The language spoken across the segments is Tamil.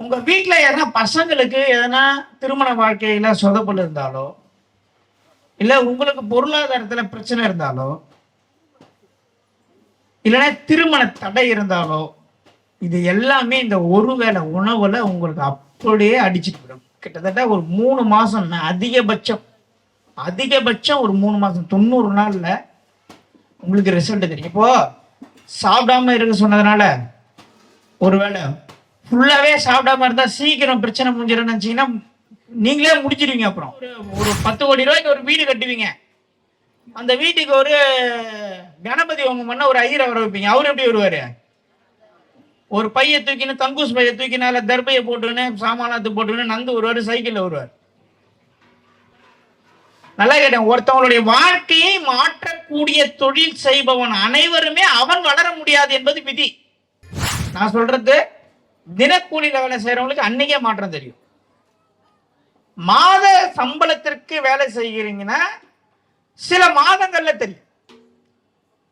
உங்க வீட்டில் எதனா பசங்களுக்கு எதனா திருமண வாழ்க்கையில சொதப்பல் இருந்தாலோ இல்லை உங்களுக்கு பொருளாதாரத்துல பிரச்சனை இருந்தாலோ இல்லைன்னா திருமண தடை இருந்தாலோ இது எல்லாமே இந்த ஒருவேளை உணவுல உங்களுக்கு அப்படியே அடிச்சுட்டு விடும் கிட்டத்தட்ட ஒரு மூணு மாசம் அதிகபட்சம் அதிகபட்சம் ஒரு மூணு மாசம் தொண்ணூறு நாள்ல உங்களுக்கு ரிசல்ட் தெரியும். இப்போ சாப்பிடாம இருக்க சொன்னதுனால ஒருவேளை ஃபுல்லாவே சாப்பிடாம இருந்தா சீக்கிரம் பிரச்சனை முடிஞ்சிடும். நினைச்சீங்கன்னா நீங்களே முடிச்சிடுவீங்க அப்புறம். ஒரு பத்து கோடி ரூபாய்க்கு ஒரு வீடு கட்டுவீங்க. அந்த வீட்டுக்கு ஒரு கணபதி உங்க பண்ண ஒரு ஐயரை வர வைப்பீங்க. அவர் எப்படி வருவாரு? ஒரு பைய தூக்கின்னு தங்கூஸ் பைய தூக்கினால அதுல தர்பையை போட்டுன்னு சாமானத்தை போட்டுன்னு நந்து வருவாரு சைக்கிள்ல வருவார். நல்லா கேட்டேன். ஒருத்தவங்களுடைய வாழ்க்கையை மாற்றக்கூடிய தொழில் செய்பவன் அனைவருமே அவன் வளர முடியாது என்பது விதி. நான் சொல்றது தினக்கூலியில வேலை செய்யறவங்களுக்கு அன்னைக்கே மாற்றம் தெரியும். மாத சம்பளத்திற்கு வேலை செய்கிறீங்கன்னா சில மாதங்கள்ல தெரியும்.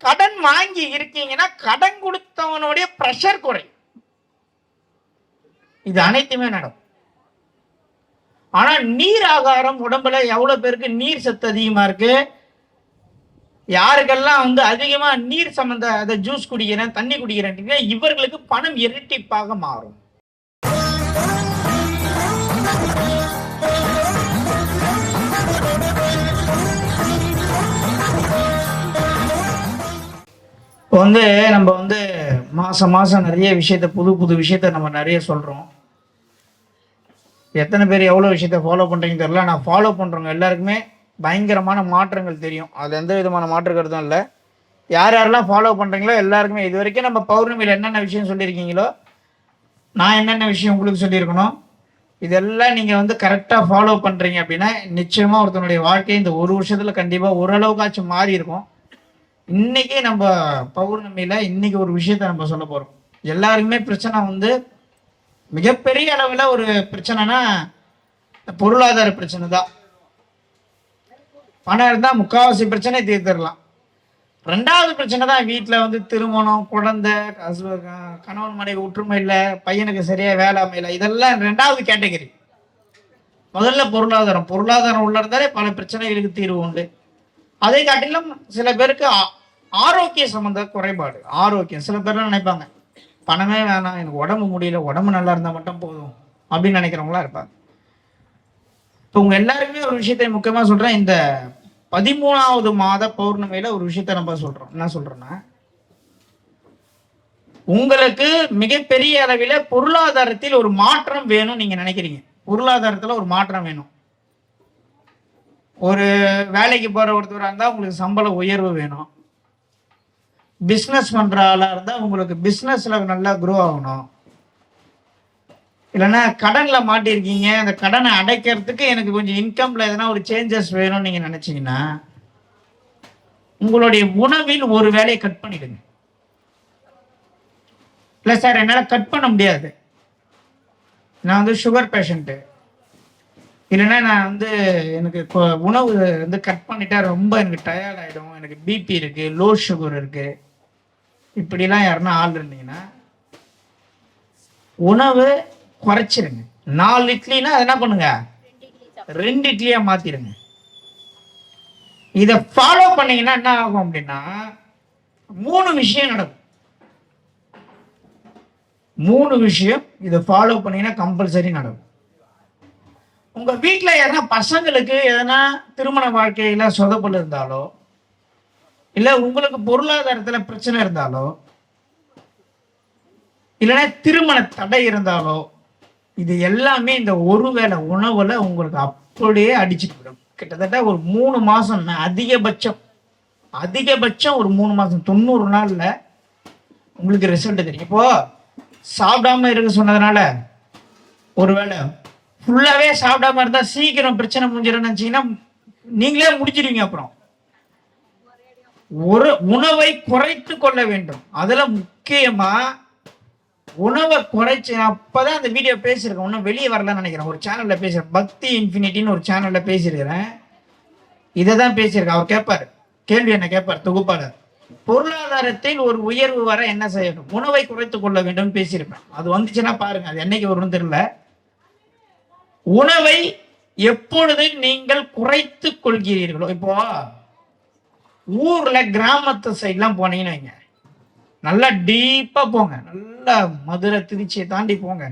கடன் வாங்கி இருக்கீங்கன்னா கடன் கொடுத்தவனுடைய பிரஷர் குறையும். இது அனைத்துமே நடக்கும். ஆனா நீர் ஆகாரம் உடம்புல எவ்வளவு பேருக்கு நீர் சத்து அதிகமா இருக்கு? யாருக்கெல்லாம் வந்து அதிகமா நீர் சம்பந்த அதை ஜூஸ் குடிக்கிறேன் தண்ணி குடிக்கிறேன் இவர்களுக்கு பணம் இரட்டிப்பாக மாறும். இப்போ வந்து நம்ம வந்து மாசம் மாசம் நிறைய விஷயத்த புது புது விஷயத்த நம்ம நிறைய சொல்றோம். எத்தனை பேர் எவ்வளோ விஷயத்த ஃபாலோ பண்ணுறீங்கன்னு தெரியல. நான் ஃபாலோ பண்ணுறவங்க எல்லாருக்குமே பயங்கரமான மாற்றங்கள் தெரியும். அதில் எந்த விதமான மாற்று கருத்தும் இல்லை. யார் யாரெல்லாம் ஃபாலோ பண்ணுறீங்களோ எல்லாருக்குமே இது வரைக்கும் நம்ம பௌர்ணமியில் என்னென்ன விஷயம் சொல்லியிருக்கீங்களோ நான் என்னென்ன விஷயம் உங்களுக்கு சொல்லியிருக்கணும் இதெல்லாம் நீங்கள் வந்து கரெக்டாக ஃபாலோ பண்ணுறீங்க அப்படின்னா நிச்சயமாக ஒருத்தனுடைய வாழ்க்கை இந்த ஒரு வருஷத்தில் கண்டிப்பாக ஓரளவுக்காச்சும் மாறி இருக்கும். இன்னைக்கு நம்ம பௌர்ணமியில் இன்னைக்கு ஒரு விஷயத்த நம்ம சொல்ல போகிறோம் எல்லாருக்குமே பிரச்சனை வந்து மிகப்பெரிய அளவில் ஒரு பிரச்சனைனா பொருளாதார பிரச்சனை தான் பணம் இருந்தால் முக்காவாசி பிரச்சனை தீர்த்திடலாம். ரெண்டாவது பிரச்சனை தான் வீட்டில் வந்து திருமணம் குழந்தை ஹஸ்ப- கணவன் மனைவி ஒற்றுமை இல்லை பையனுக்கு சரியா வேலை அமையல. இதெல்லாம் ரெண்டாவது கேட்டகரி. முதல்ல பொருளாதாரம். பொருளாதாரம் உள்ள இருந்தாலே பல பிரச்சனைகளுக்கு தீர்வு உண்டு. அதை காட்டிலும் சில பேருக்கு ஆ- ஆரோக்கிய சம்மந்த குறைபாடு. ஆரோக்கியம். சில பேர்லாம் நினைப்பாங்க பணமே வேணாம் எனக்கு உடம்பு முடியல உடம்பு நல்லா இருந்தால் மட்டும் போதும் அப்படின்னு நினைக்கிறவங்களா இருப்பாங்க. இப்போ உங்க எல்லாருக்குமே ஒரு விஷயத்தை முக்கியமாக சொல்கிறேன் இந்த பதிமூணாவது மாத பௌர்ணமியில ஒரு விஷயத்த நம்ம சொல்றோம். என்ன சொல்றோம்னா உங்களுக்கு மிகப்பெரிய அளவில் பொருளாதாரத்தில் ஒரு மாற்றம் வேணும் நீங்க நினைக்கிறீங்க. பொருளாதாரத்துல ஒரு மாற்றம் வேணும். ஒரு வேலைக்கு போற ஒருத்தராக இருந்தா உங்களுக்கு சம்பள உயர்வு வேணும். பிஸ்னஸ் பண்ற ஆளா இருந்தா உங்களுக்கு பிஸ்னஸ்ல நல்லா குரோ ஆகணும். இல்லைன்னா கடனில் மாட்டியிருக்கீங்க அந்த கடனை அடைக்கிறதுக்கு எனக்கு கொஞ்சம் இன்கம்ல எதனா ஒரு சேஞ்சஸ் வேணும்னு நீங்கள் நினச்சிங்கன்னா உங்களுடைய உணவில் ஒரு வேலையை கட் பண்ணிடுங்க. இல்லை சார் என்னால் கட் பண்ண முடியாது. நான் வந்து சுகர் பேஷண்ட்டு இல்லைன்னா நான் வந்து எனக்கு உணவு வந்து கட் பண்ணிட்டா ரொம்ப எனக்கு டயர்ட் ஆகிடும் எனக்கு பிபி இருக்கு லோ சுகர் இருக்கு. இப்படிலாம் யாருன்னா ஆள் இருந்தீங்கன்னா உணவு குறைச்சிருங்க. நாலு இட்லினா என்ன பண்ணுங்க? ரெண்டு இட்லியா மாத்திருங்க. இதை ஃபாலோ பண்ணீங்கன்னா என்ன ஆகும் அப்படின்னா மூணு விஷயம் நடக்கும். மூணு விஷயம் இதை ஃபாலோ பண்ணீங்கன்னா கம்பல்சரி நடக்கும். உங்க வீட்டில் எதனா பசங்களுக்கு எதனா திருமண வாழ்க்கையில சொதப்பல் இருந்தாலோ இல்ல உங்களுக்கு பொருளாதாரத்துல பிரச்சனை இருந்தாலோ இல்லைன்னா திருமண தடை இருந்தாலோ இது எல்லாமே இந்த ஒருவேளை உணவுல உங்களுக்கு அப்படியே அடிச்சிட்டு விடும் கிட்டத்தட்ட ஒரு மூணு மாசம் அதிகபட்சம் அதிகபட்சம் ஒரு மூணு மாசம் தொண்ணூறு நாள்ல உங்களுக்கு ரிசல்ட் தெரியும். இப்போ சாப்பிடாம இருக்க சொன்னதுனால ஒருவேளை ஃபுல்லாவே சாப்பிடாம இருந்தா சீக்கிரம் பிரச்சனை முடிஞ்சிடும் நினைச்சீங்கன்னா நீங்களே முடிச்சிடுவீங்க அப்புறம். ஒரு உணவை குறைத்து கொள்ள வேண்டும். அதுல முக்கியமா உணவை குறைச்சி அப்பதான் அந்த வீடியோ பேசியிருக்கேன். இன்னும் வெளியே வரலன்னு நினைக்கிறேன். ஒரு சேனல்ல பேசுறேன் பக்தி இன்ஃபினிட்டின்னு ஒரு சேனல்ல பேசியிருக்கிறேன். இதை தான் பேசியிருக்கேன். அவர் கேட்பாரு. கேள்வி என்ன கேட்பார்? தொகுப்பாளர். பொருளாதாரத்தில் ஒரு உயர்வு வர என்ன செய்யணும்? உணவை குறைத்துக் கொள்ள வேண்டும் பேசியிருப்பேன். அது வந்துச்சுன்னா பாருங்க. அது என்னைக்கு வரும்னு தெரியல. உணவை எப்பொழுது நீங்கள் குறைத்து கொள்கிறீர்களோ இப்போ ஊர்ல கிராமத்து சைட்லாம் போனீங்கன்னு வைங்க. நல்லா டீப்பாக போங்க. நல்லா மதுரை திருச்சியை தாண்டி போங்க.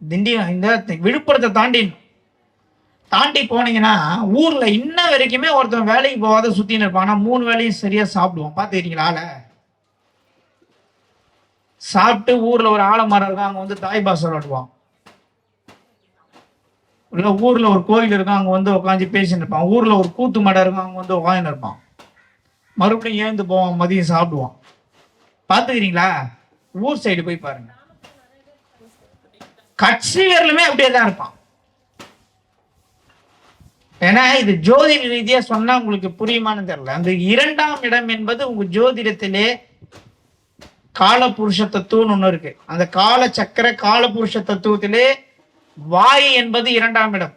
திண்டி இந்த விழுப்புரத்தை தாண்டி தாண்டி போனீங்கன்னா ஊரில் இன்ன வரைக்குமே ஒருத்தன் வேலைக்கு போகாத சுற்றின்னு இருப்பான். ஆனால் மூணு வேலையும் சரியாக சாப்பிடுவான். பார்த்துக்கிறீங்களா ஆளை? சாப்பிட்டு ஊரில் ஒரு ஆலமரம் இருக்கும் அங்கே வந்து தாய் பாசம் விளாடுவான் இல்லை ஊரில் ஒரு கோயில் இருக்கும் அங்கே வந்து உட்காந்து பேசின்னு இருப்பான். ஊரில் ஒரு கூத்து மடம் இருக்கும் அங்கே வந்து உட்காந்து இருப்பான். மறுபடியும் ஏந்து போவான் மதியம் சாப்பிடுவான். பாத்துக்கிறீங்களா? ஊர் சைடு போய் பாருங்க. கட்சியர்களுமே அப்படியே தான் இருப்பான். ஏன்னா இது ஜோதிட ரீதியா சொன்னா உங்களுக்கு புரியுமான்னு தெரியல. அந்த இரண்டாம் இடம் என்பது உங்க ஜோதிடத்திலே காலபுருஷ தத்துவம்னு ஒண்ணு இருக்கு. அந்த கால சக்கர காலபுருஷ தத்துவத்திலே வாய் என்பது இரண்டாம் இடம்.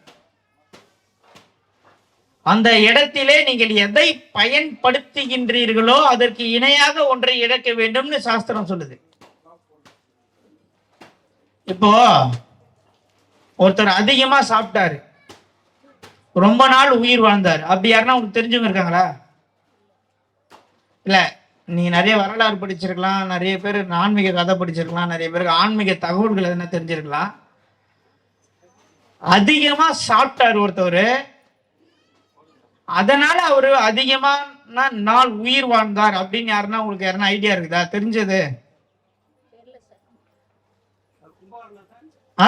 அந்த இடத்திலே நீங்கள் எதை பயன்படுத்துகின்றீர்களோ அதற்கு இணையாக ஒன்றை இழக்க வேண்டும்னு சாஸ்திரம் சொல்லுது. இப்போ ஒருத்தர் அதிகமா சாப்பிட்டாரு. ரொம்ப நாள் உயிர் வாழ்ந்தார். அப்படி யாருன்னா உங்களுக்கு தெரிஞ்சவங்க இருக்காங்களா? இல்ல நீ நிறைய வரலாறு படிச்சிருக்கலாம் நிறைய பேர் ஆன்மீக கதை படிச்சிருக்கலாம் நிறைய பேருக்கு ஆன்மீக தகவல்கள் எதுனா தெரிஞ்சிருக்கலாம். அதிகமா சாப்பிட்டாரு ஒருத்தவர். அதனால அவரு அதிகமான நாள் உயிர் வாழ்ந்தார் அப்படின்னு யாருன்னா உங்களுக்கு யாருன்னா ஐடியா இருக்குதா? தெரிஞ்சது? ஆ?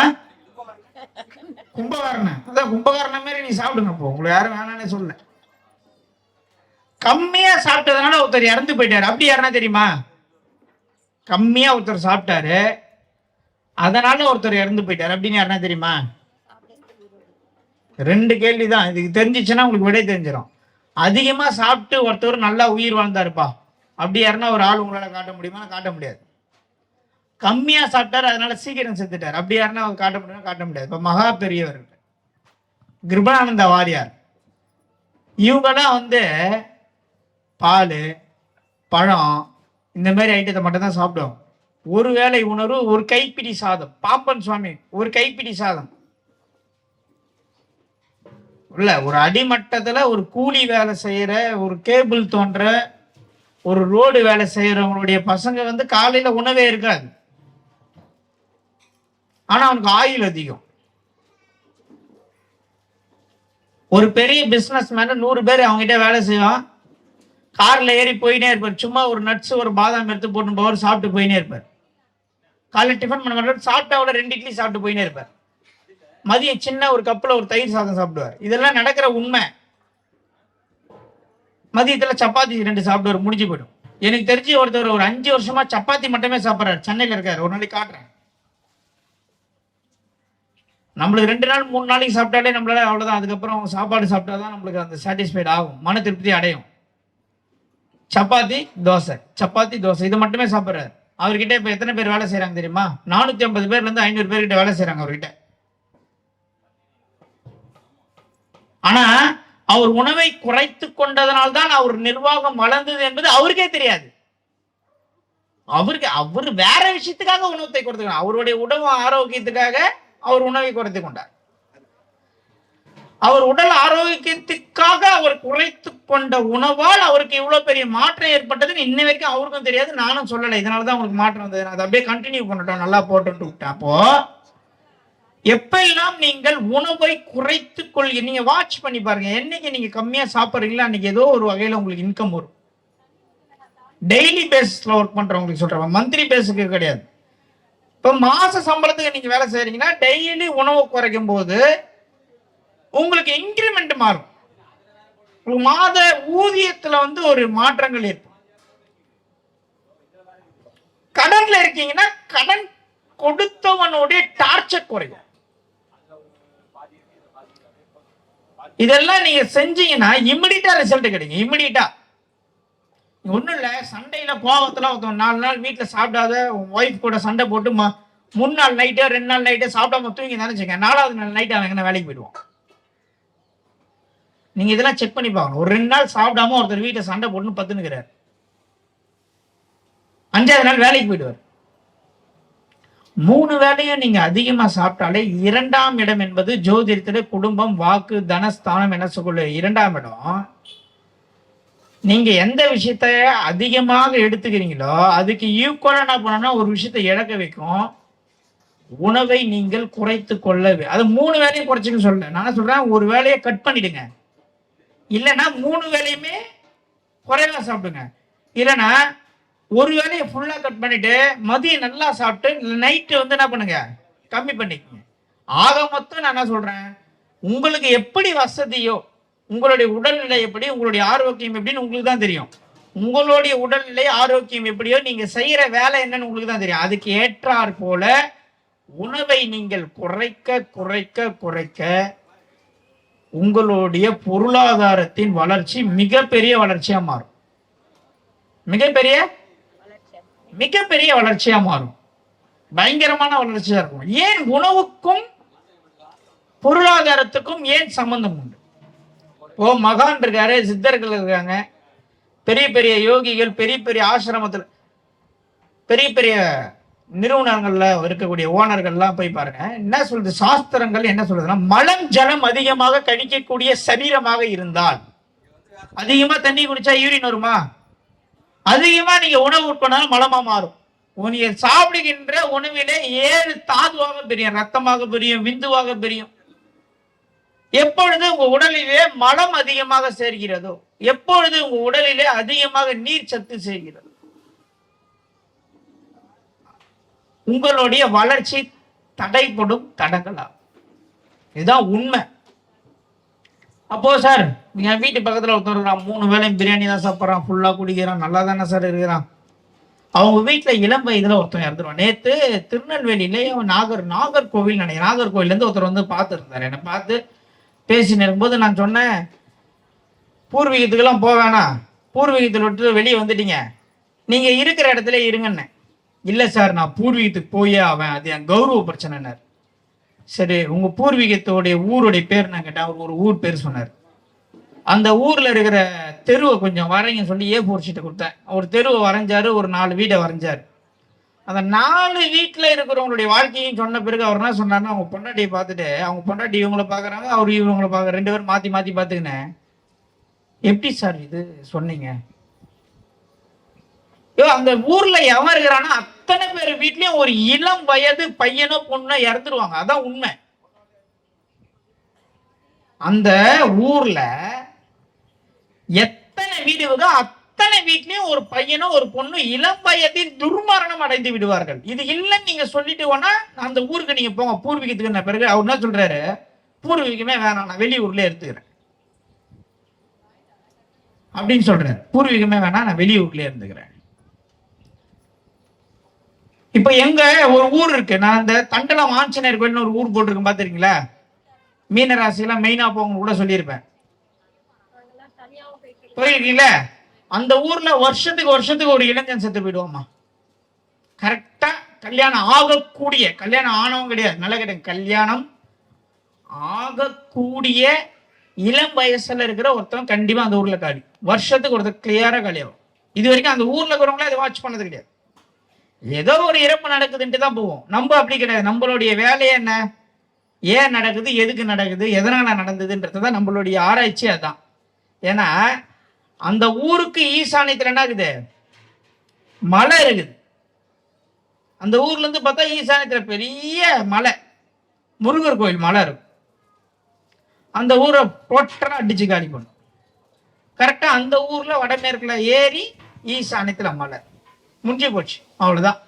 கும்பகாரணம் அதான் கும்பகாரணம் மாதிரி நீ சாப்பிடுங்க அப்போ. உங்களுக்கு யாரும் வேணாம்னு சொல்ல கம்மியா சாப்பிட்டதுனால ஒருத்தர் இறந்து போயிட்டாரு. அப்படி யாருன்னா தெரியுமா? கம்மியா ஒருத்தர் சாப்பிட்டாரு. அதனால ஒருத்தர் இறந்து போயிட்டாரு. அப்படின்னு யாருன்னா தெரியுமா? ரெண்டு கேள்வி தான் இதுக்கு தெரிஞ்சிச்சுன்னா உங்களுக்கு விடை தெரிஞ்சிடும் அதிகமா சாப்பிட்டு ஒருத்தர் நல்லா உயிர் வாழ்ந்தாருப்பா. அப்படி யாருன்னா ஒரு ஆள் உங்களால காட்ட முடியுமா? காட்ட முடியாது. கம்மியா சாப்பிட்டார் அதனால சீக்கிரம் செத்துட்டார். அப்படி யாருன்னா அவர் காட்ட முடியுமா காட்ட முடியாது. இப்ப மகா பெரியவர் கிருபானந்த வாரியார். இவங்கெல்லாம் வந்து பால் பழம் இந்த மாதிரி ஐட்டத்தை மட்டும் தான் சாப்பிடுவோம் ஒரு வேளை உணர்வு ஒரு கைப்பிடி சாதம். பாப்பன் சுவாமி ஒரு கைப்பிடி சாதம். இல்ல ஒரு அடிமட்டத்துல ஒரு கூலி வேலை செய்யற ஒரு கேபிள் தோன்ற ஒரு ரோடு வேலை செய்யறவங்களுடைய பசங்க வந்து காலையில உணவே இருக்காது. ஆனா அவனுக்கு ஆயுள் அதிகம். ஒரு பெரிய பிசினஸ் மேன் நூறு பேர் அவங்ககிட்ட வேலை செய்வான். கார்ல ஏறி போயினே இருப்பார். சும்மா ஒரு நட்ஸ் ஒரு பாதாம் எடுத்து போட்டு போவார் சாப்பிட்டு போயினே இருப்பார். காலையில் டிஃபன் பண்ண மாட்டார். சாப்பிட்டா அவ்வளோ ரெண்டு இட்லி சாப்பிட்டு போயினே இருப்பார். மதியம் சின்ன ஒரு கப்பில் ஒரு தயிர் சாதம் சாப்பிடுவார். இதெல்லாம் நடக்கிற உண்மை. மதியத்தில் சப்பாத்தி ரெண்டு சாப்பிடுவார் முடிஞ்சு போயிடும். எனக்கு தெரிஞ்சு ஒருத்தர் ஒரு அஞ்சு வருஷமா சப்பாத்தி மட்டுமே சாப்பிட்றாரு. சென்னையில் இருக்காரு. ஒரு நாளைக்கு காட்டுறேன். நம்மளுக்கு ரெண்டு நாள் மூணு நாளைக்கு சாப்பிட்டாலே நம்மளால அவ்வளோதான் அதுக்கப்புறம் சாப்பாடு சாப்பிட்டா தான் நம்மளுக்கு அந்த சாட்டிஸ்ஃபைட் ஆகும். மன திருப்தி அடையும். சப்பாத்தி தோசை. சப்பாத்தி தோசை. இது மட்டுமே சாப்பிட்றாரு. அவர்கிட்ட இப்போ எத்தனை பேர் வேலை செய்கிறாங்க தெரியுமா? நானூற்றி ஐம்பது பேர்லேருந்து ஐநூறு பேர்கிட்ட வேலை செய்கிறாங்க அவர்கிட்ட. ஆனா அவர் உணவை குறைத்து கொண்டதனால் தான் அவர் நிர்வாகம் வளர்ந்தது என்பது அவருக்கே தெரியாது. அவருக்கு அவர் வேற விஷயத்துக்காக உணவத்தை குறைத்து அவருடைய உணவு ஆரோக்கியத்துக்காக அவர் உணவை குறைத்து கொண்டார். அவர் உடல் ஆரோக்கியத்துக்காக அவர் குறைத்து கொண்ட உணவால் அவருக்கு இவ்வளவு பெரிய மாற்றம் ஏற்பட்டதுன்னு இன்ன வரைக்கும் அவருக்கும் தெரியாது. நானும் சொல்லலை. இதனாலதான் உங்களுக்கு மாற்றம் வந்தது. நான் அதை அப்படியே கண்டினியூ பண்ணட்டும். நல்லா போட்டுட்டு விட்டேன். அப்போ எப்பெல்லாம் நீங்கள் உணவை குறைத்து கொள்க நீங்க வாட்ச் பண்ணி பாருங்க என்னைக்கு நீங்க கம்மியா சாப்பிடுறீங்களோ அன்னைக்கு ஏதோ ஒரு வகையில உங்களுக்கு இன்கம் வரும். டெய்லி பேசிஸ்ல ஒர்க் பண்றவங்களுக்கு சொல்றேன் மந்த்லி பேஸுக்கு கிடையாது. இப்ப மாச சம்பளத்துக்கு நீங்க வேலை செய்றீங்கன்னா டெய்லி உணவு குறைக்கும் போது உங்களுக்கு இன்க்ரிமெண்ட் மாறும். உங்களுக்கு மாத ஊதியத்துல வந்து ஒரு மாற்றங்கள் ஏற்படும். கடன்ல இருக்கீங்கன்னா கடன் கொடுத்தவனுடைய டார்ச்சர் குறையும். இதெல்லாம் நீங்க செஞ்சீங்கன்னா இமிடியட்டா ரிசல்ட் கிடைக்கும். இமிடியட்டா ஒண்ணும் இல்ல சண்டையில கோவத்துல ஒருத்தன் நாலு நாள் வீட்டுல சாப்பிடாத ஒய்ஃப் கூட சண்டை போட்டு ம- மூணு நாள் நைட்டு ரெண்டு நாள் நைட்டு சாப்பிடாம தூங்கி நினைச்சுங்க நாலாவது நாள் நைட்டு அவன் எங்கன்னா வேலைக்கு போயிடுவான். நீங்க இதெல்லாம் செக் பண்ணி பார்க்கணும். ஒரு ரெண்டு நாள் சாப்பிடாம ஒருத்தர் வீட்டை சண்டை போட்டுன்னு பத்துனுக்கிறார் அஞ்சாவது நாள் வேலைக்கு போயிடுவார். மூணு வேலையும் நீங்க அதிகமா சாப்பிட்டாலே இரண்டாம் இடம் என்பது ஜோதிடத்துல குடும்பம் வாக்கு தனஸ்தானம் என்ன சொல்ல இரண்டாம் இடம் நீங்க எந்த விஷயத்த அதிகமாக எடுத்துக்கிறீங்களோ அதுக்கு ஈக்குவலா என்ன பண்ணணும்னா ஒரு விஷயத்த இழக்க வைக்கும். உணவை நீங்கள் குறைத்து கொள்ளவே அது மூணு வேலையும் குறைச்சிக்க சொல்ல நான் சொல்றேன் ஒரு வேலையை கட் பண்ணிடுங்க. இல்லைன்னா மூணு வேலையுமே குறைவா சாப்பிடுங்க. இல்லைன்னா ஒரு வேலையை ஃபுல்லா கட் பண்ணிட்டு மதியம் நல்லா சாப்பிட்டு நைட்டு வந்து என்ன பண்ணுங்க? கம்மி பண்ணிக்கோங்க. ஆக மொத்தம் நான் என்ன சொல்றேன்? உங்களுக்கு எப்படி வசதியோ உங்களுடைய உடல்நிலை எப்படி உங்களுடைய ஆரோக்கியம் எப்படின்னு உங்களுக்கு தான் தெரியும். உங்களுடைய உடல்நிலை ஆரோக்கியம் எப்படியோ நீங்க செய்யற வேலை என்னன்னு உங்களுக்கு தான் தெரியும். அதுக்கு ஏற்றாற் போல உணவை நீங்கள் குறைக்க குறைக்க குறைக்க உங்களுடைய பொருளாதாரத்தின் வளர்ச்சி மிகப்பெரிய வளர்ச்சியா மாறும். மிகப்பெரிய மிகப்பெரிய வளர்ச்சியா மாறும். பயங்கரமான வளர்ச்சியா இருக்கும். ஏன் உணவுக்கும் பொருளாதாரத்துக்கும் ஏன் சம்பந்தம் உண்டு? ஓ மகான் இருக்காரு சித்தர்கள் இருக்காங்க. பெரிய பெரிய யோகிகள் பெரிய பெரிய ஆசிரமத்தில் பெரிய பெரிய நிறுவனங்கள்ல இருக்கக்கூடிய ஓனர்கள்லாம் போய் பாருங்க. என்ன சொல்றது? சாஸ்திரங்கள் என்ன சொல்றதுன்னா மலம் ஜலம் அதிகமாக கழிக்கக்கூடிய சரீரமாக இருந்தால் அதிகமா தண்ணி குடிச்சா யூரின் வருமா? அதிகமா நீங்க உணவு உட்கொண்டாலும் மலமா மாறும். நீங்க சாப்பிடுகின்ற உணவிலே ஏழு தாதுவாக பிரியும். ரத்தமாக பிரியும் விந்துவாக பிரியும். எப்பொழுது உங்க உடலிலே மலம் அதிகமாக சேர்கிறதோ எப்பொழுது உங்க உடலிலே அதிகமாக நீர் சத்து சேர்கிறதோ? உங்களுடைய வளர்ச்சி தடைப்படும் தடங்களாகும் இதுதான் உண்மை. அப்போ சார் என் வீட்டு பக்கத்துல ஒருத்தர் இருக்கிறான். மூணு வேளையும் பிரியாணி தான் சாப்பிட்றான். ஃபுல்லா குடிக்கிறான். நல்லா தானே சார் இருக்கிறான். அவங்க வீட்டுல இளம் வயதுல ஒருத்தன் இறந்துருவான். நேத்து திருநெல்வேலியில நாகர் நாகர்கோவில் நினைக்கிறேன். நாகர்கோவிலேருந்து ஒருத்தர் வந்து பார்த்துருந்தார். என்னை பார்த்து பேசின்னு இருக்கும்போது நான் சொன்னேன் பூர்வீகத்துக்கெல்லாம் போக வேணாம் பூர்வீகத்தில் விட்டு வெளியே வந்துட்டீங்க. நீங்கள் இருக்கிற இடத்துல இருங்கன்னு இல்லை சார் நான் பூர்வீகத்துக்கு போயே ஆவேன். அது என் கௌரவ பிரச்சனைனார் சரி உங்க பூர்வீகத்தோடைய ஊருடைய பேர் நான் கேட்டேன். அவர் ஒரு ஊர் பேர் சொன்னார். அந்த ஊர்ல இருக்கிற தெருவை கொஞ்சம் வரைங்க சொல்லி ஏ ஃபோர் ஷீட்டை கொடுத்தேன். ஒரு தெருவை வரைஞ்சாரு ஒரு நாலு வீடை வரைஞ்சாரு. அந்த நாலு வீட்டில் இருக்கிறவங்களுடைய வாழ்க்கையும் சொன்ன பிறகு அவர் என்ன சொன்னாருன்னா அவங்க பொண்டாட்டியை பார்த்துட்டு அவங்க பொண்டாட்டி இவங்கள பார்க்குறாங்க அவர் இவங்களை பாக்குற ரெண்டு பேரும் மாற்றி மாற்றி பார்த்துக்கினேன் எப்படி சார் இது சொன்னீங்க? ஐயோ அந்த ஊரில் எவன் இருக்கிறானோ அத்தனை பேர் வீட்லயும் ஒரு இளம் வயது பையனோ பொண்ணோ இறந்துருவாங்க. அதான் உண்மை. அந்த ஊர்ல எத்தனை வீடு அத்தனை வீட்லயும் ஒரு பையனோ ஒரு பொண்ணு இளம் வயதில் துர்மரணம் அடைந்து விடுவார்கள். இது இல்லைன்னு நீங்க சொல்லிட்டு வேணா அந்த ஊருக்கு நீங்க போங்க. பூர்வீகத்துக்கு நான் பிறகு அவர் என்ன சொல்றாரு? பூர்வீகமே வேணாம் நான் வெளியூர்ல எடுத்துக்கிறேன் அப்படின்னு சொல்றேன் பூர்வீகமே வேணாம் நான் வெளியூர்ல இருந்துக்கிறேன். இப்ப எங்க ஒரு ஊர் இருக்கு. நான் இந்த தண்டலம் ஆஞ்சநேயர் கோயில்னு ஒரு ஊர் போட்டிருக்கேன் பாத்திருக்கீங்களா மீன ராசியெல்லாம் மெயினா போங்க கூட சொல்லியிருப்பேன். போயிருக்கீங்களா? அந்த ஊர்ல வருஷத்துக்கு வருஷத்துக்கு ஒரு இளைஞன் செத்து போயிடுவோம்மா கரெக்டா கல்யாணம் ஆகக்கூடிய கல்யாணம் ஆனவங்க கிடையாது. நல்ல கிடையாது கல்யாணம் ஆகக்கூடிய இளம் வயசுல இருக்கிற ஒருத்தன் கண்டிப்பா அந்த ஊர்ல காலி. வருஷத்துக்கு ஒருத்தர் கிளியரா காலியாகும் இது வரைக்கும் அந்த ஊர்ல இருக்கிறவங்களே அதை வாட்ச் பண்ணது கிடையாது. ஏதோ ஒரு இறப்பு நடக்குதுன்ட்டு தான் போவோம். நம்ம அப்படி கிடையாது. நம்மளுடைய வேலையே என்ன? ஏன் நடக்குது? எதுக்கு நடக்குது? எதனால் நடந்ததுன்றது தான் நம்மளுடைய ஆராய்ச்சி அதுதான். ஏன்னா அந்த ஊருக்கு ஈசானியத்தில் என்ன இருக்குது? மலை இருக்குது. அந்த ஊர்லேருந்து பார்த்தா ஈசானியத்தில் பெரிய மலை. முருகர் கோயில் மலை இருக்கும். அந்த ஊரை டோட்டலாக அடிச்சு காலி பண்ணும். கரெக்டாக அந்த ஊரில் வடமேற்கில் ஏறி ஈசானியத்தில் மலை. முடிஞ்சு போச்சு. அவ்வளவுதான்.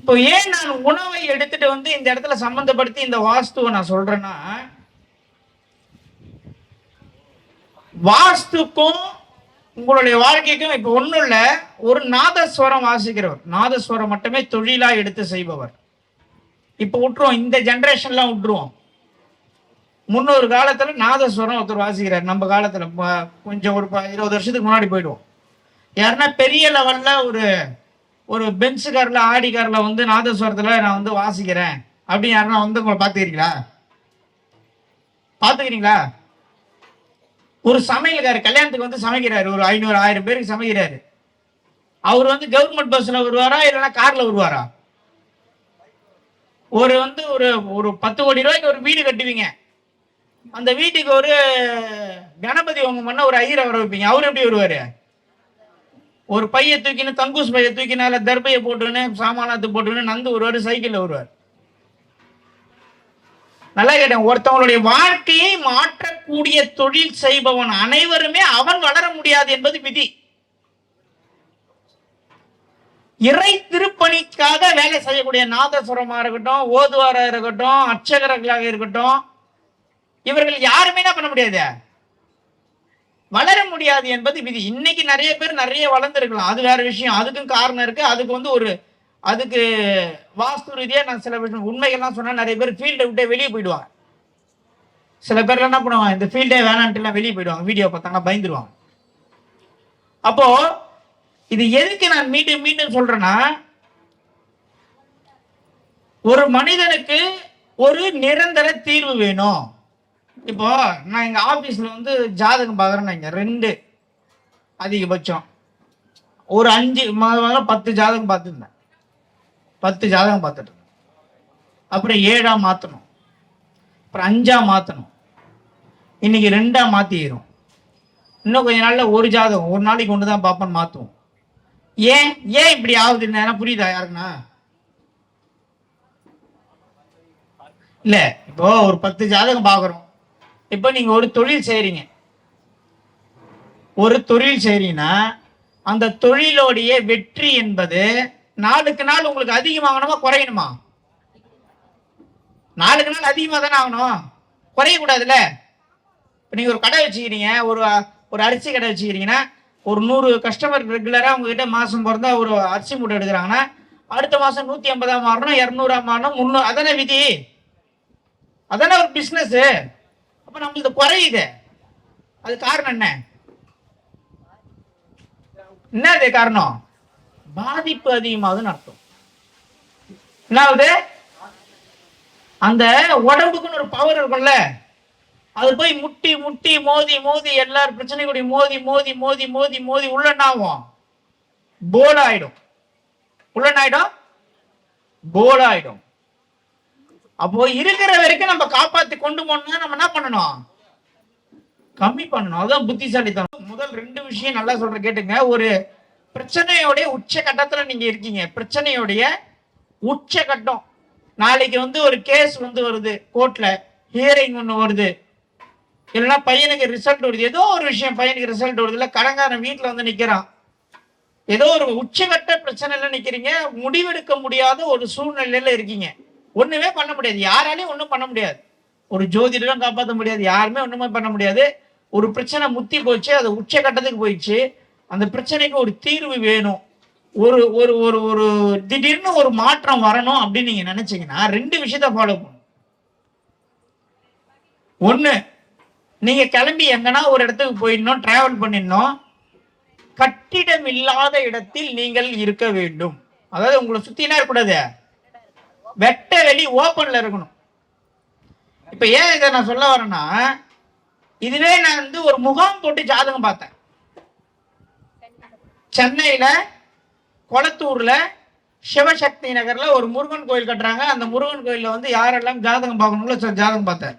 இப்போ ஏன் நான் உணவை எடுத்துட்டு வந்து இந்த இடத்துல சம்பந்தப்படுத்தி இந்த வாஸ்துவை நான் சொல்றேன்னா வாஸ்துக்கும் உங்களுடைய வாழ்க்கைக்கும் இப்போ ஒன்றும் இல்ல ஒரு நாதஸ்வரம் வாசிக்கிறவர். நாதஸ்வரம் மட்டுமே தொழிலா எடுத்து செய்பவர். இப்போ விட்டுருவோம் இந்த ஜென்ரேஷன்லாம் விட்டுருவோம். முன்னொரு காலத்துல நாதஸ்வரம் ஒருத்தர் வாசிக்கிறார். நம்ம காலத்துல கொஞ்சம் ஒரு ப- இருபது வருஷத்துக்கு முன்னாடி போயிடுவோம். யாருன்னா பெரிய லெவல்ல ஒரு ஒரு பெஞ்சு காரில் ஆடி காரில் வந்து நாதஸ்வரத்தில் நான் வந்து வாசிக்கிறேன். அப்படின்னு யாருன்னா வந்து உங்களை பார்த்துக்கிறீங்களா? பார்த்துக்கிறீங்களா? ஒரு சமையல்காரர் கல்யாணத்துக்கு வந்து சமைக்கிறாரு. ஒரு ஐநூறு ஆயிரம் பேருக்கு சமைக்கிறாரு. அவர் வந்து கவர்மெண்ட் பஸ்ஸில் வருவாரா இல்லைன்னா காரில் வருவாரா? ஒரு வந்து ஒரு ஒரு பத்து கோடி ரூபாய்க்கு ஒரு வீடு கட்டுவீங்க. அந்த வீட்டுக்கு ஒரு கணபதி உங்க பண்ண ஒரு ஐயரை வர வைப்பீங்க. அவர் எப்படி வருவாரு? ஒரு பைய தூக்கின்னு தங்கூஸ் பைய தூக்கினால அதில் தர்பையை போட்டுன்னு சாமானத்தை போட்டுன்னு நந்து வருவார் சைக்கிளில் வருவார். நல்லா கேட்டேன் ஒருத்தவங்களுடைய வாழ்க்கையை மாற்றக்கூடிய தொழில் செய்பவன் அனைவருமே அவன் வளர முடியாது என்பது விதி. இறை திருப்பணிக்காக வேலை செய்யக்கூடிய நாதஸ்வரமா இருக்கட்டும் ஓதுவாரா இருக்கட்டும் அர்ச்சகர்களாக இருக்கட்டும் இவர்கள் யாருமே என்ன பண்ண முடியாது? வளர முடியாது என்பது விதி. இன்னைக்கு நிறைய பேர் நிறைய வளர்ந்துருக்கலாம். அது வேற விஷயம். அதுக்கும் காரணம் இருக்கு. அதுக்கு வந்து ஒரு அதுக்கு வாஸ்து ரீதியா நான் சில விஷயம் உண்மைகள்லாம் சொன்னா நிறைய பேர் ஃபீல்டை விட்டே வெளியே போயிடுவாங்க. சில பேர் என்ன பண்ணுவாங்க? இந்த ஃபீல்டே வேணான்ட்டு வெளியே போயிடுவாங்க. வீடியோ பார்த்தாங்கன்னா பயந்துருவாங்க. அப்போ இது எதுக்கு நான் மீண்டும் மீண்டும் சொல்றேன்னா ஒரு மனிதனுக்கு ஒரு நிரந்தர தீர்வு வேணும். இப்போ நான் எங்க ஆபீஸ்ல வந்து ஜாதகம் பார்க்குறேன்னு ரெண்டு அதிகபட்சம். ஒரு அஞ்சு மாதம் பத்து ஜாதகம் பார்த்துருந்தேன். பத்து ஜாதகம் பார்த்துட்டு இருந்தேன் அப்புறம் ஏழா மாற்றணும் அப்புறம் அஞ்சா மாற்றணும் இன்னைக்கு ரெண்டா மாத்திடும் இன்னும் கொஞ்ச நாள்ல ஒரு ஜாதகம் ஒரு நாளைக்கு ஒன்று தான் பார்ப்பேன் மாற்றுவோம் ஏன் ஏன் இப்படி ஆகுது என்ன புரியுதா யாருக்குண்ணா இல்ல இப்போ ஒரு பத்து ஜாதகம் பார்க்குறோம். இப்போ நீங்க ஒரு தொழில் செய்றீங்க. ஒரு தொழில் செய்றீங்கன்னா அந்த தொழிலோடைய வெற்றி என்பது நாளுக்கு நாள் உங்களுக்கு அதிகமாகணுமா குறையணுமா? நாளுக்கு நாள் அதிகமாக தானே ஆகணும். குறையக்கூடாதுல்ல? இப்போ நீங்கள் ஒரு கடை வச்சுக்கிறீங்க ஒரு ஒரு அரிசி கடை வச்சுக்கிறீங்கன்னா ஒரு நூறு கஸ்டமர் ரெகுலராக உங்ககிட்ட மாதம் பிறந்தா ஒரு அரிசி மூட்டை எடுக்கிறாங்கன்னா அடுத்த மாதம் நூற்றி ஐம்பதாம் மாறணும் இரநூறா மாறணும் முந்நூறு அதானே விதி? அதானே ஒரு பிஸ்னஸ்ஸு அப்ப நம்மளுக்கு குறையுது. அது காரணம் என்ன? என்ன அது காரணம்? பாதிப்பு அதிகமாகுதுன்னு அர்த்தம். என்னாவது? அந்த உடம்புக்குன்னு ஒரு பவர் இருக்கும்ல. அது போய் முட்டி முட்டி மோதி மோதி எல்லாரும் பிரச்சனை கூட மோதி மோதி மோதி மோதி மோதி உள்ள போல் ஆயிடும். உள்ள ஆயிடும் போல் ஆயிடும். அப்போ இருக்கிற வரைக்கும் நம்ம காப்பாத்தி கொண்டு போனோம்னா நம்ம என்ன பண்ணணும்? கம்மி பண்ணணும். அதுதான் புத்திசாலித்தனம். முதல் ரெண்டு விஷயம் நல்லா சொல்ற கேட்டுங்க. ஒரு பிரச்சனையோடைய உச்ச கட்டத்துல நீங்க இருக்கீங்க. பிரச்சனையோடைய உச்ச கட்டம் நாளைக்கு வந்து ஒரு கேஸ் வந்து வருது கோர்ட்ல ஹியரிங் ஒன்று வருது. இல்லைன்னா பையனுக்கு ரிசல்ட் வருது. ஏதோ ஒரு விஷயம் பையனுக்கு ரிசல்ட் வருது. இல்லை கடங்காரன் வீட்டில் வந்து நிற்கிறான் ஏதோ ஒரு உச்சகட்ட பிரச்சனையில் நிற்கிறீங்க முடிவெடுக்க முடியாத ஒரு சூழ்நிலையில இருக்கீங்க. ஒண்ணுமே பண்ண முடியாது. யாராலையும் ஒன்றும் பண்ண முடியாது. ஒரு ஜோதிடம் காப்பாற்ற முடியாது. யாருமே ஒண்ணுமே பண்ண முடியாது. ஒரு பிரச்சனை முத்தி போச்சு அது உச்சகட்டத்துக்கு போயிடுச்சு. அந்த பிரச்சனைக்கு ஒரு தீர்வு வேணும். ஒரு ஒரு ஒரு ஒரு திடீர்னு ஒரு மாற்றம் வரணும் அப்படின்னு நீங்க நினைச்சீங்கன்னா ரெண்டு விஷயத்த ஃபாலோ பண்ணும் ஒண்ணு நீங்க கிளம்பி எங்கன்னா ஒரு இடத்துக்கு போயிடணும் டிராவல் பண்ணிடணும். கட்டிடம் இல்லாத இடத்தில் நீங்கள் இருக்க வேண்டும். அதாவது உங்களை சுத்தினா என்ன இருக்கக்கூடாது. வெட்ட வெளி ஓப்பன்ல இருக்கணும். இப்ப ஏன் இதை நான் சொல்ல வரேன்னா இதுவே நான் வந்து ஒரு முகாம் போட்டு ஜாதகம் பார்த்தேன். சென்னையில கொளத்தூர்ல சிவசக்தி நகர்ல ஒரு முருகன் கோயில் கட்டுறாங்க. அந்த முருகன் கோயில்ல வந்து யாரெல்லாம் ஜாதகம் பார்க்கணுங்களோ ஜாதகம் பார்த்தேன்.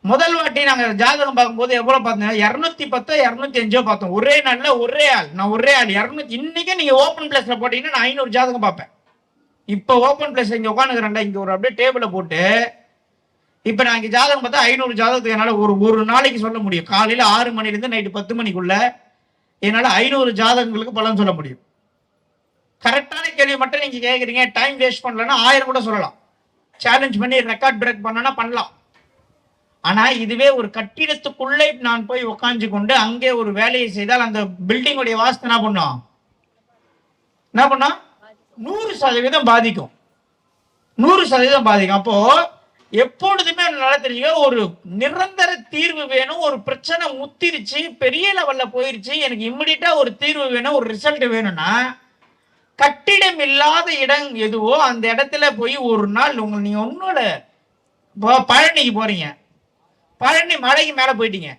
முதல் வாட்டி நாங்க ஜாதகம் பார்க்கும்போது எவ்வளவு பார்த்தோம் இரநூத்தி பத்தோ இரநூத்தி அஞ்சோ பார்த்தோம். ஒரே நாள்ல ஒரே ஆள். நான் ஒரே ஆள். இரநூத்தி இன்னைக்கு நீங்க ஓப்பன் பிளேஸ்ல போட்டீங்கன்னா நான் ஐநூறு ஜாதகம் பார்ப்பேன். இப்போ ஓப்பன் பிளேஸ் இங்கே உட்காந்துக்கிறேன்டா இங்கே ஒரு அப்படியே டேபிளை போட்டு இப்போ நான் இங்கே ஜாதகம் பார்த்தா ஐநூறு ஜாதகத்துக்கு என்னால் ஒரு ஒரு நாளைக்கு சொல்ல முடியும். காலையில் ஆறு மணிலேருந்து நைட்டு பத்து மணிக்குள்ள என்னால் ஐநூறு ஜாதகங்களுக்கு பலன் சொல்ல முடியும். கரெக்டான கேள்வி மட்டும் நீங்கள் கேட்குறீங்க டைம் வேஸ்ட் பண்ணலன்னா ஆயிரம் கூட சொல்லலாம். சேலஞ்ச் பண்ணி ரெக்கார்ட் பிரேக் பண்ணனா பண்ணலாம். ஆனால் இதுவே ஒரு கட்டிடத்துக்குள்ளே நான் போய் உட்காந்து கொண்டு அங்கே ஒரு வேலையை செய்தால் அந்த பில்டிங்குடைய வாஸ்து என்ன பண்ணும்? என்ன பண்ணோம்? நூறு சதவீதம் பாதிக்கும். நூறு சதவீதம் பாதிக்கும். அப்போ எப்பொழுதுமே நல்லா தெரிஞ்சுக்க ஒரு நிரந்தர தீர்வு வேணும் ஒரு பிரச்சனை முத்திருச்சு பெரிய லெவல்ல போயிருச்சு எனக்கு இம்மிடியட்டா ஒரு தீர்வு வேணும் ஒரு ரிசல்ட் வேணும்னா கட்டிடம் இல்லாத இடம் எதுவோ அந்த இடத்துல போய் ஒரு நாள் உங்க நீங்க ஒன்றும் இல்லை பழனிக்கு போறீங்க. பழனி மலைக்கு மேலே போயிட்டீங்க.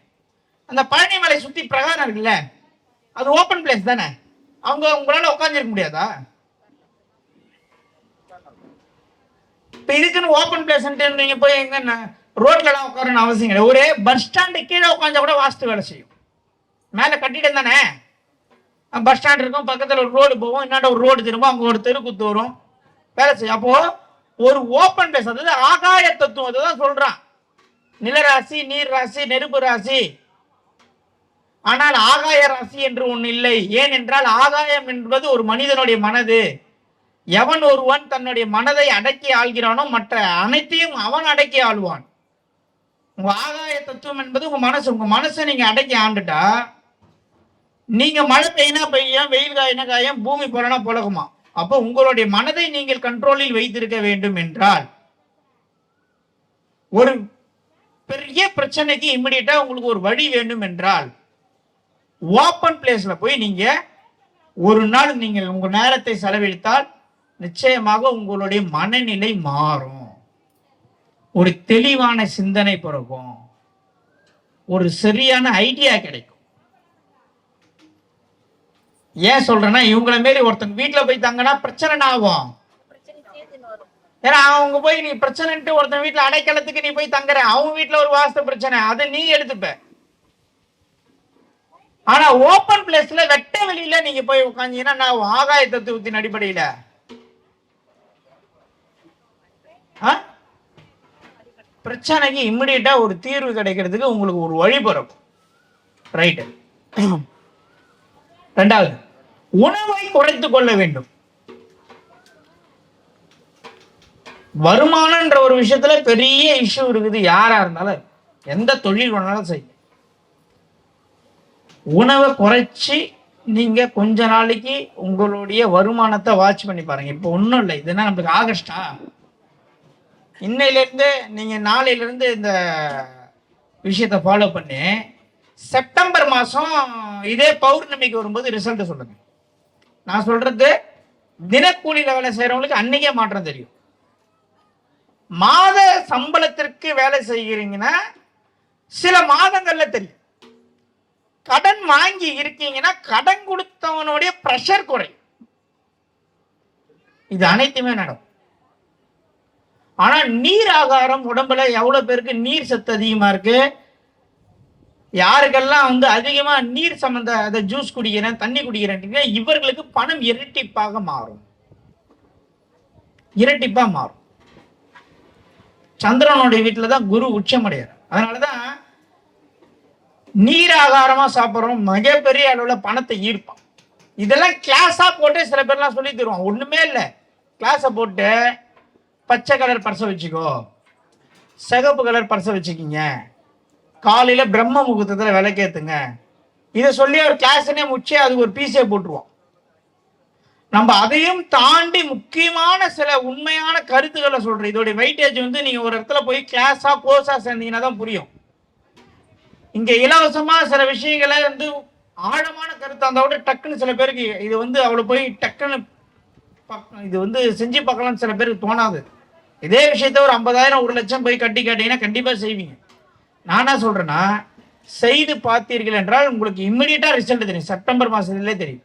அந்த பழனி மலை சுத்தி பிரகாரம் இருக்குல்ல அது ஓப்பன் பிளேஸ் தானே? அவங்க உங்களால உட்காந்துருக்க முடியாதா? இப்ப இதுக்குன்னு ஓப்பன் பிளேஸ் நீங்க போய் எங்க ரோட்லலாம் உட்காரணும் அவசியம் இல்லை ஒரு பஸ் ஸ்டாண்டு கீழே உட்காந்தா கூட வாஸ்து வேலை செய்யும். மேலே கட்டிடம் தானே? பஸ் ஸ்டாண்ட் இருக்கும். பக்கத்தில் ஒரு ரோடு போகும். இன்னாண்ட ஒரு ரோடு திரும்பும். அங்கே ஒரு தெருக்குத்து வரும். வேலை செய்யும் அப்போ ஒரு ஓப்பன் பிளேஸ் அதாவது ஆகாய தத்துவம் அதுதான் சொல்றான். நிலராசி நீர் ராசி நெருப்பு ராசி. ஆனால் ஆகாய ராசி என்று ஒன்று இல்லை. ஏனென்றால் ஆகாயம் என்பது ஒரு மனிதனுடைய மனது. எவன் ஒருவன் தன்னுடைய மனதை அடக்கி ஆள்கிறானோ மற்ற அனைத்தையும் அவன் அடக்கி ஆள்வான். உங்க ஆகாய தத்துவம் என்பது உங்க மனசு. உங்க மனசை நீங்க அடக்கி ஆண்டுட்டா நீங்க மழை பெய்யினா பெய்யும் வெயில் காயினா காயும் பூமி புலனா புலகுமா? அப்போ உங்களுடைய மனதை நீங்கள் கண்ட்ரோலில் வைத்திருக்க வேண்டும் என்றால் ஒரு பெரிய பிரச்சனைக்கு இம்மிடியட்டா உங்களுக்கு ஒரு வழி வேண்டும் என்றால் ஓப்பன் பிளேஸ்ல போய் நீங்க ஒரு நாள் நீங்கள் உங்க நேரத்தை செலவழித்தால் நிச்சயமாக உங்களுடைய மனநிலை மாறும். ஒரு தெளிவான சிந்தனை பிறகும். ஒரு சரியான ஐடியா கிடைக்கும். ஏன் சொல்றேன்னா இவங்கள மாரி ஒருத்தங்க வீட்டில் போய் தங்கன்னா பிரச்சனை ஆகும்? ஏன்னா அவங்க போய் நீ பிரச்சனைன்ட்டு ஒருத்தன் வீட்டில் அடைக்கலத்துக்கு நீ போய் தங்குற. அவங்க வீட்டில் ஒரு வாஸ்து பிரச்சனை. அதை நீ எடுத்துப்ப. ஆனா ஓப்பன் பிளேஸ்ல வெட்ட வெளியில நீங்க போய் உட்காந்தீங்கன்னா நான் ஆகாய தத்துவத்தின் அடிப்படையில. பிரச்சனைக்கு இம்மிடியட்டா ஒரு தீர்வு கிடைக்கிறதுக்கு உங்களுக்கு ஒரு வழி பிறக்கும். ரைட்டு ரெண்டாவது உணவை குறைத்து கொள்ள வேண்டும். வருமானம்ன்ற ஒரு விஷயத்துல பெரிய இஷ்யூ இருக்குது. யாரா இருந்தாலும் எந்த தொழில் வேணாலும் செய்யும் உணவை குறைச்சி நீங்க கொஞ்ச நாளைக்கு உங்களுடைய வருமானத்தை வாட்ச் பண்ணி பாருங்க. இப்போ ஒன்றும் இல்லை. இதுனா நம்மளுக்கு ஆகஸ்டா? இன்னையிலேருந்து நீங்கள் நாளையிலேருந்து இந்த விஷயத்தை ஃபாலோ பண்ணி செப்டம்பர் மாதம் இதே பௌர்ணமிக்கு வரும்போது ரிசல்ட் சொல்லுங்க. நான் சொல்றது தினக்கூலியில் வேலை செய்கிறவங்களுக்கு அன்னைக்கே மாற்றம் தெரியும். மாத சம்பளத்திற்கு வேலை செய்கிறீங்கன்னா சில மாதங்கள்ல தெரியும். கடன் வாங்கி இருக்கீங்கன்னா கடன் கொடுத்தவனுடைய ப்ரெஷர் குறை இது அனைத்துமே நடக்கும். ஆனா நீர் ஆகாரம் உடம்புல எவ்வளவு பேருக்கு நீர் சத்து அதிகமா இருக்கு? யாருக்கெல்லாம் வந்து அதிகமா நீர் சம்பந்த அதை ஜூஸ் குடிக்கிறேன் தண்ணி குடிக்கிறேன் இவர்களுக்கு பணம் இரட்டிப்பாக மாறும். இரட்டிப்பா மாறும். சந்திரனுடைய வீட்டில் தான் குரு உச்சமடையார் அதனாலதான் நீர் ஆகாரமா சாப்பிட்றோம் மிகப்பெரிய அளவுல பணத்தை ஈர்ப்பான். இதெல்லாம் கிளாஸா போட்டு சில பேர்லாம் சொல்லி தருவான் ஒண்ணுமே இல்லை. கிளாஸை போட்டு பச்சை கலர் பர்சை வச்சுக்கோ. சிகப்பு கலர் பர்சை வச்சுக்கிங்க. காலையில் பிரம்ம முகூர்த்தத்தில் விளக்கேற்றுங்க இதை சொல்லி ஒரு கிளாஸ்னே முடிச்சு அதுக்கு ஒரு பீஸே போட்டுருவோம். நம்ம அதையும் தாண்டி முக்கியமான சில உண்மையான கருத்துக்களை சொல்கிறேன் இதோடைய வெயிட்டேஜ் வந்து நீங்கள் ஒரு இடத்துல போய் கிளாஸாக கோர்ஸாக சேர்ந்தீங்கன்னா தான் புரியும். இங்கே இலவசமாக சில விஷயங்களை வந்து ஆழமான கருத்து அந்த விட டக்குன்னு சில பேருக்கு இது வந்து அவ்வளோ போய் டக்குன்னு பக்க- இது வந்து செஞ்சு பார்க்கலாம்னு சில பேருக்கு தோணாது. இதே விஷயத்த ஒரு ஐம்பதாயிரம் ஒரு லட்சம் போய் கட்டி கேட்டீங்கன்னா கண்டிப்பா செய்வீங்க. நான் என்ன சொல்றேன்னா செய்து பார்த்தீர்கள் என்றால் உங்களுக்கு இம்மிடியட்டா ரிசல்ட் தெரியும். செப்டம்பர் மாசத்துலேயே தெரியும்.